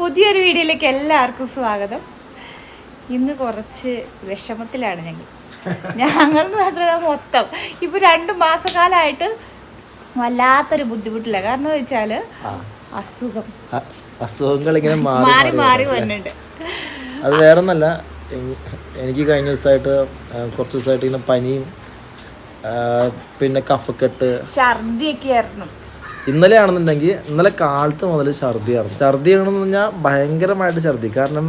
പുതിയൊരു വീഡിയോയിലേക്ക് എല്ലാവർക്കും സ്വാഗതം. ഇന്ന് കുറച്ച് വിഷമത്തിലാണ് ഞങ്ങൾ. ഞങ്ങൾ മാത്രമല്ല മൊത്തം. ഇപ്പൊ രണ്ടു മാസക്കാലമായിട്ട് വല്ലാത്തൊരു ബുദ്ധിമുട്ടില്ല. കാരണം വെച്ചാൽ അസുഖം. അസുഖങ്ങൾ ഇങ്ങനെ മാറി മാറി വന്നിട്ട് വരുന്നുണ്ട് അത് വേറെ ഒന്നല്ല എനിക്ക് കഴിഞ്ഞ ദിവസമായിട്ട് കുറച്ച് ദിവസമായിട്ട് ഇങ്ങനെ പനിയും പിന്നെ കഫക്കെട്ട്. ഛർദിയൊക്കെ ആയിരുന്നു. ഇന്നലെ ആണെന്നുണ്ടെങ്കിൽ ഇന്നലെ കാലത്ത് മുതൽ ഛർദിയായിരുന്നു. ഛർദിയാണെന്ന് പറഞ്ഞാൽ ഭയങ്കരമായിട്ട് ഛർദി. കാരണം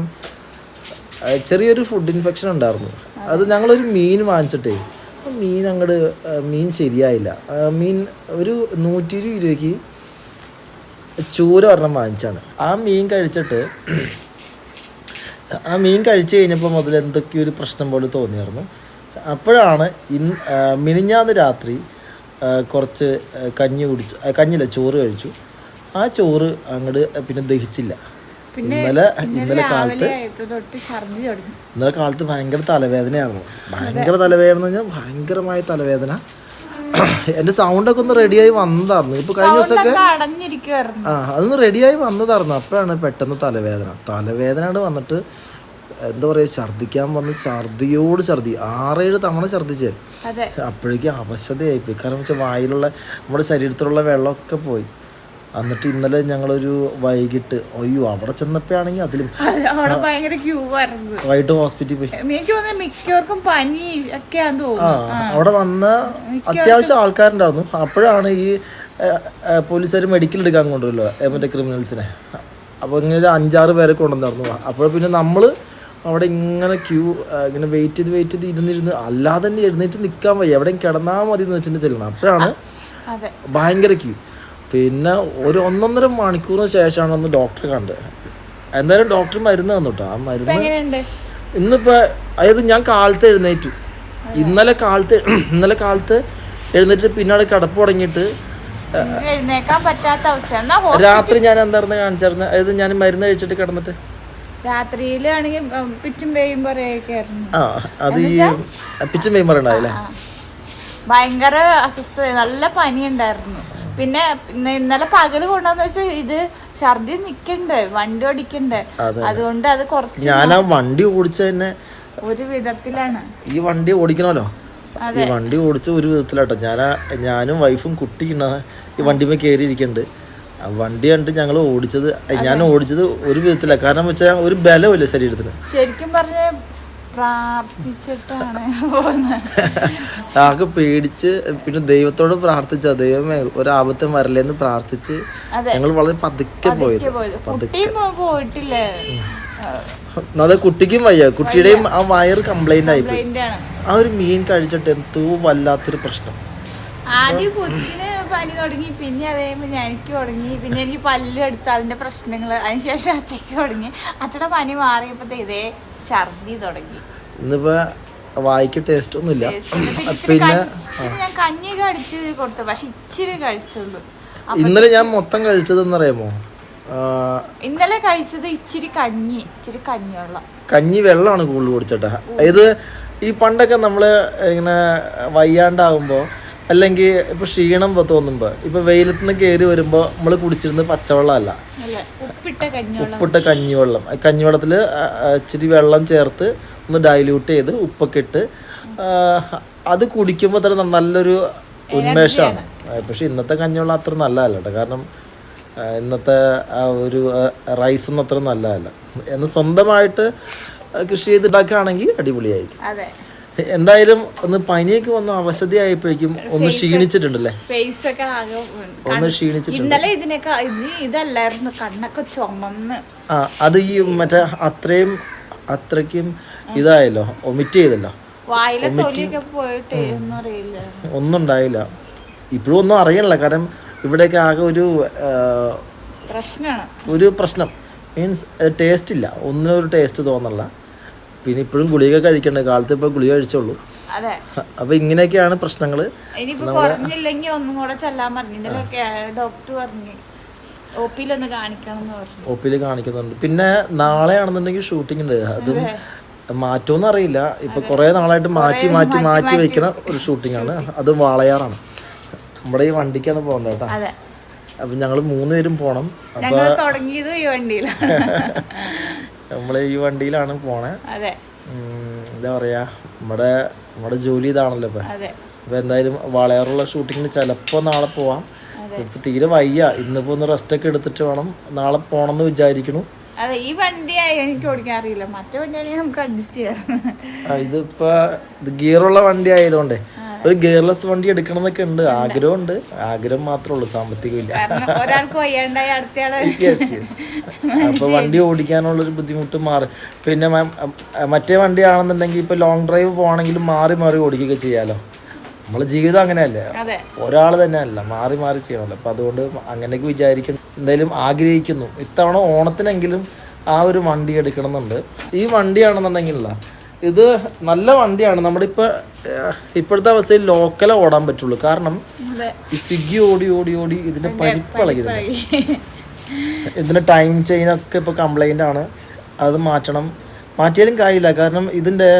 ചെറിയൊരു ഫുഡ് ഇൻഫെക്ഷൻ ഉണ്ടായിരുന്നു. അത് ഞങ്ങളൊരു മീൻ വാങ്ങിച്ചിട്ടേ മീൻ അങ്ങോട്ട് മീൻ ശരിയായില്ല. മീൻ ഒരു നൂറ്റി ഇരുപത് രൂപയ്ക്ക് ചൂര ഒരെണ്ണം വാങ്ങിച്ചാണ്. ആ മീൻ കഴിച്ചിട്ട് ആ മീൻ കഴിച്ചു കഴിഞ്ഞപ്പോൾ മുതൽ എന്തൊക്കെയോ ഒരു പ്രശ്നം പോലെ തോന്നിയായിരുന്നു. അപ്പോഴാണ് ഇന്ന് മിനിഞ്ഞാന്ന് രാത്രി കുറച്ച് കഞ്ഞി കുടിച്ചു. കഞ്ഞില്ല ചോറ് കഴിച്ചു. ആ ചോറ് അങ്ങോട്ട് പിന്നെ ദഹിച്ചില്ല. ഇന്നലെ ഇന്നലെ കാലത്ത് ഇന്നലെ കാലത്ത് ഭയങ്കര തലവേദനയായിരുന്നു. ഭയങ്കര തലവേദന പറഞ്ഞാൽ ഭയങ്കരമായ തലവേദന. എന്റെ സൗണ്ടൊക്കെ ഒന്ന് റെഡിയായി വന്നതായിരുന്നു. ഇപ്പൊ കഴിഞ്ഞ ദിവസമൊക്കെ ഒക്കെ ആ അതൊന്ന് റെഡിയായി വന്നതായിരുന്നു. അപ്പോഴാണ് പെട്ടെന്ന് തലവേദന. തലവേദന വന്നിട്ട് എന്താ പറയുക ഛർദ്ദിക്കാൻ വന്ന് ഛർദിയോട് ഛർദി ആറേഴ് തവണ ഛർദിച്ച് അതെ. അപ്പോഴേക്കും അവശതയായിപ്പോയി കാരണം വെച്ചാൽ വായിലുള്ള നമ്മുടെ ശരീരത്തിലുള്ള വെള്ളമൊക്കെ പോയി. എന്നിട്ട് ഇന്നലെ ഞങ്ങളൊരു വൈകിട്ട് അയ്യോ അവിടെ ചെന്നപ്പോഴാണെങ്കിൽ അതിലും വൈകിട്ട് ഹോസ്പിറ്റലിൽ പോയി. മിക്കവർക്കും പനി ഒക്കെ ആ അവിടെ വന്ന അത്യാവശ്യം ആൾക്കാരുണ്ടായിരുന്നു. അപ്പോഴാണ് ഈ പോലീസുകാർ മെഡിക്കൽ എടുക്കാൻ കൊണ്ടുവല്ലോ മറ്റേ ക്രിമിനൽസിനെ. അപ്പോൾ ഇങ്ങനെ ഒരു അഞ്ചാറ് പേരെ കൊണ്ടുവന്നായിരുന്നു. അപ്പോൾ പിന്നെ നമ്മൾ അവിടെ ഇങ്ങനെ ക്യൂ ഇങ്ങനെ വെയിറ്റ് ചെയ്ത് വെയിറ്റ് ചെയ്ത് ഇരുന്നിരുന്ന് അല്ലാതെ തന്നെ എഴുന്നേറ്റ് നിൽക്കാൻ വയ്യ. എവിടെയും കിടന്നാൽ മതി എന്ന് വെച്ചിട്ട് ചെല്ലണം. അപ്പോഴാണ് ഭയങ്കര ക്യൂ പിന്നെ ഒരു ഒന്നൊന്നര മണിക്കൂറിന് ശേഷമാണ് ഒന്ന് ഡോക്ടറെ കണ്ടത് എന്തായാലും ഡോക്ടർ മരുന്ന് തന്നു കേട്ടോ ആ മരുന്ന് ഇന്നിപ്പോൾ ഇന്നിപ്പോ അതായത് ഞാൻ കാലത്ത് എഴുന്നേറ്റു. ഇന്നലെ കാലത്ത് ഇന്നലെ കാലത്ത് എഴുന്നേറ്റ് പിന്നാട് കിടപ്പ് തുടങ്ങിയിട്ട് രാത്രി ഞാൻ എന്തായിരുന്നു കാണിച്ചായിരുന്നു അതായത് ഞാൻ മരുന്ന് കഴിച്ചിട്ട് കിടന്നിട്ട്? രാത്രിയിലാണെങ്കിൽ പിച്ചും പേയും ആ അത് ഈ പിച്ചും പെയും പറയണ്ടാവില്ലേ ഭയങ്കര അസ്വസ്ഥത നല്ല പനി ഉണ്ടായിരുന്നു പിന്നെ ഇന്നലെ പകൽ കൊണ്ടുവന്ന് വെച്ചാൽ ഇത് ഛർദി നിക്കണ്ട് വണ്ടി ഓടിക്കണ്ട്. അതെ. അതുകൊണ്ട് അത് കുറച്ച് ഞാൻ ആ വണ്ടി ഓടിച്ച തന്നെ ഒരു വിധത്തിലാണ്. ഈ വണ്ടി ഓടിക്കണമല്ലോ? ഈ വണ്ടി ഓടിച്ച ഒരു വിധത്തിലാട്ടോ. ഞാൻ ഞാനും വൈഫും കുട്ടിക്കുന്ന ഈ വണ്ടിമേ കേറിയിരിക്കണ്ട്. ആ വണ്ടി കണ്ടിട്ട് ഞങ്ങൾ ഓടിച്ചത് ഞാൻ ഓടിച്ചത് ഒരു വിധത്തില. കാരണം വെച്ചാൽ ഒരു ബലമില്ല ശരീരത്തിന്. ശരിക്കും പറഞ്ഞ ആകെ പേടിച്ച് പിന്നെ ദൈവത്തോട് പ്രാർത്ഥിച്ച ദൈവമേ ഒരാപത്തും വരലെന്ന് പ്രാർത്ഥിച്ച് ഞങ്ങൾ വളരെ പതുക്കെ പോയത്. അതെ കുട്ടിക്കും വയ്യ. കുട്ടിയുടെയും ആ വയർ കംപ്ലൈന്റ് ആയിപ്പോയി ആ ഒരു മീൻ കഴിച്ചിട്ട് എന്തോ വല്ലാത്തൊരു പ്രശ്നം. ആദ്യം കൊച്ചിന് പനി തുടങ്ങി പിന്നെ അതേപോലെ കഴിയുമ്പോൾ എനിക്ക് തുടങ്ങി പിന്നെ എനിക്ക് പല്ല് എടുത്ത് അതിന്റെ പ്രശ്നങ്ങൾ അതിനുശേഷം അച്ഛക്ക് തുടങ്ങി. അച്ഛയുടെ പനി മാറിയപ്പോ ഇതേ ഛർദി തുടങ്ങി. ഇന്നിപ്പോ വായിക്ക് ടേസ്റ്റ് ഒന്നുമില്ല. പിന്നെ ഞാൻ കഞ്ഞി- കഞ്ഞിയൊക്കെ അടിച്ച് കൊടുത്തു പക്ഷെ ഇച്ചിരി കഴിച്ചുള്ളൂ. ഇന്നലെ ഞാൻ മൊത്തം കഴിച്ചത് എന്നറിയാമോ? ഇന്നലെ കഴിച്ചത് ഇച്ചിരി കഞ്ഞി ഇച്ചിരി കഞ്ഞിവെള്ളം. കഞ്ഞി വെള്ളമാണ് കൂടുതൽ കുടിച്ചേട്ടാ. ഇത് ഈ പണ്ടൊക്കെ നമ്മൾ ഇങ്ങനെ വയ്യാണ്ടാവുമ്പോൾ അല്ലെങ്കിൽ ഇപ്പൊ ക്ഷീണം തോന്നുമ്പോൾ ഇപ്പൊ വെയിലത്ത് നിന്ന് കയറി വരുമ്പോൾ നമ്മൾ കുടിച്ചിരുന്നത് പച്ചവെള്ളമല്ല. അല്ല ഉപ്പിട്ട കഞ്ഞിവെള്ളം ഉപ്പിട്ട കഞ്ഞിവെള്ളം. ആ കഞ്ഞിവെള്ളത്തിൽ ഇച്ചിരി വെള്ളം ചേർത്ത് ഒന്ന് ഡൈല്യൂട്ട് ചെയ്ത് ഉപ്പൊക്കെ ഇട്ട് അത് കുടിക്കുമ്പോൾ തന്നെ നല്ലൊരു ഉന്മേഷമാണ്. പക്ഷെ ഇന്നത്തെ കഞ്ഞിവെള്ളം അത്ര നല്ലതല്ല കേട്ടോ. കാരണം ഇന്നത്തെ ഒരു റൈസ് ഒന്നും അത്ര നല്ലതല്ല. എന്ന് സ്വന്തമായിട്ട് കൃഷി ചെയ്തിട്ടാക്കുകയാണെങ്കിൽ അടിപൊളിയായിരിക്കും. എന്തായാലും ഒന്ന് പനിയൊക്കെ വന്ന അവശതയായപ്പോഴേക്കും ഒന്ന് ക്ഷീണിച്ചിട്ടുണ്ടല്ലേ? ഫേസ് ഒക്കെ ഒന്ന് ക്ഷീണിച്ചിട്ടുണ്ട്. ഇന്നലെ ഇതിനൊക്കെ ഇതല്ലായിരുന്നു. കണ്ണൊക്കെ ചുമന്ന്. ആ അത് ഈ മറ്റേ അത്രയും അത്രയ്ക്കും ഇതായല്ലോ. ഒമിറ്റ് ചെയ്തല്ലോ. ഒന്നും ഉണ്ടായില്ല ഇപ്പോഴും ഒന്നും അറിയണില്ല. കാരണം ഇവിടെയൊക്കെ ആകെ ഒരു പ്രശ്നമാണ് ഒരു പ്രശ്നം. മീൻസ് ടേസ്റ്റ് ഇല്ല. ഒന്നിനൊരു ടേസ്റ്റ് തോന്നണില്ല. പിന്നെ ഇപ്പോഴും ഗുളിക കഴിക്കണ്ടേ കാലത്ത് ഇപ്പൊ ഗുളിക കഴിച്ചുള്ളൂ അപ്പൊ ഇങ്ങനെയൊക്കെയാണ് പ്രശ്നങ്ങൾ കുറഞ്ഞില്ലെങ്കിൽ ഒന്നും കൂടെ ചെല്ലാൻ പറഞ്ഞു. ഡോക്ടർ പറഞ്ഞു. കാണിക്കുന്നുണ്ട്. പിന്നെ നാളെ ആണെന്നുണ്ടെങ്കിൽ ഷൂട്ടിംഗ് ഉണ്ട്. അതും മാറ്റോന്നും അറിയില്ല. ഇപ്പൊ കുറെ നാളായിട്ട് മാറ്റി മാറ്റി മാറ്റി വെക്കുന്ന ഒരു ഷൂട്ടിംഗ് ആണ്. അത് വാളയാറാണ്. നമ്മുടെ ഈ വണ്ടിക്കാണ് പോകേണ്ടത് കേട്ടോ. അപ്പൊ ഞങ്ങൾ മൂന്നുപേരും പോണം. അപ്പൊ തുടങ്ങിയത് ഈ വണ്ടിയിലാണ്. നമ്മൾ ഈ വണ്ടിയിലാണ് പോണേ. എന്താ പറയാ നമ്മുടെ നമ്മുടെ ജോലി ഇതാണല്ലോ ഇപ്പൊ. അതെ. അപ്പോൾ എന്തായാലും വളയാറുള്ള ഷൂട്ടിങ്ങിന് ചിലപ്പോ നാളെ പോവാം. ഇപ്പൊ തീരെ വയ്യ. ഇന്നിപ്പോ ഒന്ന് റെസ്റ്റ് ഒക്കെ എടുത്തിട്ട് വേണം നാളെ പോണെന്ന് വിചാരിക്കണു. അതെ ഈ വണ്ടിയായി എനിക്ക് ഓടിക്കാൻ അറിയില്ല. മറ്റേ വണ്ടിയാണെങ്കിൽ നമുക്ക് അഡ്ജസ്റ്റ് ചെയ്യാം. ഇതിപ്പോ ഇത് ഗിയറുള്ള വണ്ടി ആയതുകൊണ്ടേ ഒരു ഗിയർലെസ് വണ്ടി എടുക്കണം എന്നൊക്കെ ഉണ്ട്. ആഗ്രഹമുണ്ട്. ആഗ്രഹം മാത്രമേ ഉള്ളൂ. സാമ്പത്തികമില്ല. യെസ് യെസ് അപ്പൊ വണ്ടി ഓടിക്കാനുള്ള ഒരു ബുദ്ധിമുട്ട് മാറി. പിന്നെ മറ്റേ വണ്ടി ആണെന്നുണ്ടെങ്കിൽ ഇപ്പൊ ലോങ് ഡ്രൈവ് പോകണമെങ്കിലും മാറി മാറി ഓടിക്കുകയൊക്കെ ചെയ്യാലോ. നമ്മളെ ജീവിതം അങ്ങനെയല്ലേ? ഒരാൾ തന്നെ അല്ല. മാറി മാറി ചെയ്യണമല്ലോ. അപ്പൊ അതുകൊണ്ട് അങ്ങനെയൊക്കെ വിചാരിക്കണം. എന്തായാലും ആഗ്രഹിക്കുന്നു. ഇത്തവണ ഓണത്തിനെങ്കിലും ആ ഒരു വണ്ടി എടുക്കണം എന്നുണ്ട് ഈ വണ്ടിയാണെന്നുണ്ടെങ്കിലല്ല ഇത് നല്ല വണ്ടിയാണ്. നമ്മുടെ ഇപ്പൊ ഇപ്പോഴത്തെ അവസ്ഥയിൽ ലോക്കലേ ഓടാൻ പറ്റുള്ളൂ. കാരണം ഈ സ്വിഗ്ഗി ഓടി ഓടി ഓടി ഇതിന്റെ പരിപ്പളകി ഇതിന്റെ ടൈം ചെയിൻ ഒക്കെ ഇപ്പൊ കംപ്ലൈന്റ് ആണ്. അത് മാറ്റണം. മാറ്റിയാലും കാര്യമില്ല. കാരണം ഇതിന്റെ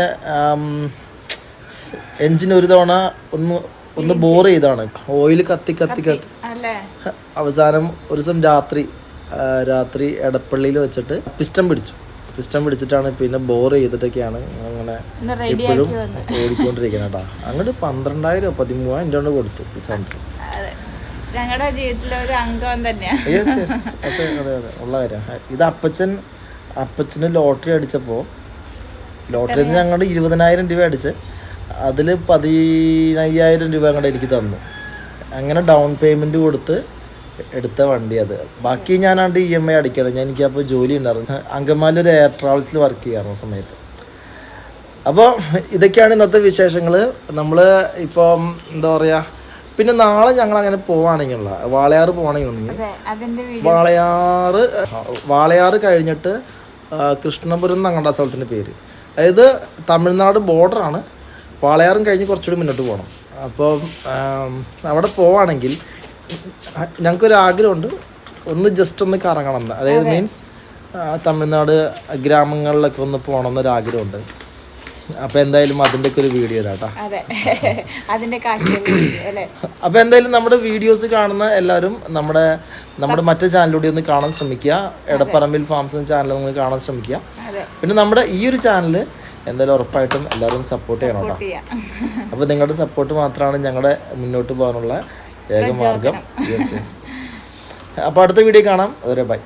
എഞ്ചിൻ ഒരു തവണ ഒന്ന് ഒന്ന് ബോർ ചെയ്താണ്. ഓയിൽ കത്തി കത്തി കത്തി. അവസാനം ഒരു ദിവസം രാത്രി രാത്രി എടപ്പള്ളിയിൽ വെച്ചിട്ട് പിസ്റ്റം പിടിച്ചു. പിസ്റ്റം പിടിച്ചിട്ടാണ് പിന്നെ ബോർ ചെയ്തിട്ടൊക്കെയാണ് അങ്ങനെ ഇപ്പോഴും ഓടിക്കൊണ്ടിരിക്കുന്നത് കേട്ടോ. അങ്ങോട്ട് പന്ത്രണ്ടായിരം പതിമൂവായിരം രൂപ കൊടുത്തു പിസ്റ്റം അതെ. ഞങ്ങളുടെ ജീവിതത്തിലെ ഒരു അംഗം തന്നെയാ. യെസ് യെസ് അതെ അതെ അതെ. ഉള്ള കാര്യം. ഇത് അപ്പച്ചൻ അപ്പച്ചന് ലോട്ടറി അടിച്ചപ്പോൾ ലോട്ടറിയിൽ നിന്ന് ഞങ്ങളുടെ ഇരുപതിനായിരം രൂപ അടിച്ച് അതിൽ പതിനയ്യായിരം രൂപ അങ്ങോട്ട് എനിക്ക് തന്നു. അങ്ങനെ ഡൗൺ പേയ്മെന്റ് കൊടുത്ത് എടുത്ത വണ്ടി അത്. ബാക്കി ഞാനാണ്ട് ഇ എം ഐ അടിക്കണം. ഞാൻ എനിക്കപ്പോൾ ജോലി ഉണ്ടായിരുന്നു. അങ്കമാലി ഒരു എയർ ട്രാവൽസിൽ വർക്ക് ചെയ്യാറുണ്ട് സമയത്ത്. അപ്പോൾ ഇതൊക്കെയാണ് ഇന്നത്തെ വിശേഷങ്ങൾ നമ്മൾ ഇപ്പം എന്താ പറയുക പിന്നെ നാളെ ഞങ്ങൾ അങ്ങനെ പോവാണെങ്കിലുള്ള വാളയാറ് പോവാണെങ്കിൽ വാളയാറ് വാളയാറ് കഴിഞ്ഞിട്ട് കൃഷ്ണപുരം എന്നങ്ങണ്ട സ്ഥലത്തിന്റെ പേര്. അതായത് തമിഴ്നാട് ബോർഡറാണ്. വാളയാറും കഴിഞ്ഞ് കുറച്ചുകൂടി മുന്നോട്ട് പോകണം അപ്പോൾ അവിടെ പോവാണെങ്കിൽ ഞങ്ങൾക്കൊരു ആഗ്രഹമുണ്ട്. ഒന്ന് ജസ്റ്റ് ഒന്ന് കറങ്ങണം എന്ന്. അതായത് മീൻസ് തമിഴ്നാട് ഗ്രാമങ്ങളിലൊക്കെ ഒന്ന് പോകണം എന്നൊരു ആഗ്രഹമുണ്ട് അപ്പൊ എന്തായാലും അതിന്റെ ഒക്കെ ഒരു വീഡിയോ ഇടാട്ടോ അല്ലേ? എന്തായാലും നമ്മുടെ വീഡിയോസ് കാണുന്ന എല്ലാവരും നമ്മുടെ നമ്മുടെ മറ്റേ ചാനലിലൂടെ ഒന്ന് കാണാൻ ശ്രമിക്കുക. എടപ്പറമ്പിൽ ഫാംസ് എന്ന ചാനൽ നിങ്ങൾ കാണാൻ ശ്രമിക്കുക. പിന്നെ നമ്മുടെ ഈ ഒരു ചാനൽ എന്തായാലും ഉറപ്പായിട്ടും എല്ലാവരും സപ്പോർട്ട് ചെയ്യണം കേട്ടോ. അപ്പോൾ നിങ്ങളുടെ സപ്പോർട്ട് മാത്രമാണ് ഞങ്ങളുടെ മുന്നോട്ട് പോകാനുള്ള ഏക മാർഗം യെസ് യെസ് അപ്പോൾ അടുത്ത വീഡിയോ കാണാം. അതുവരെ ബൈ.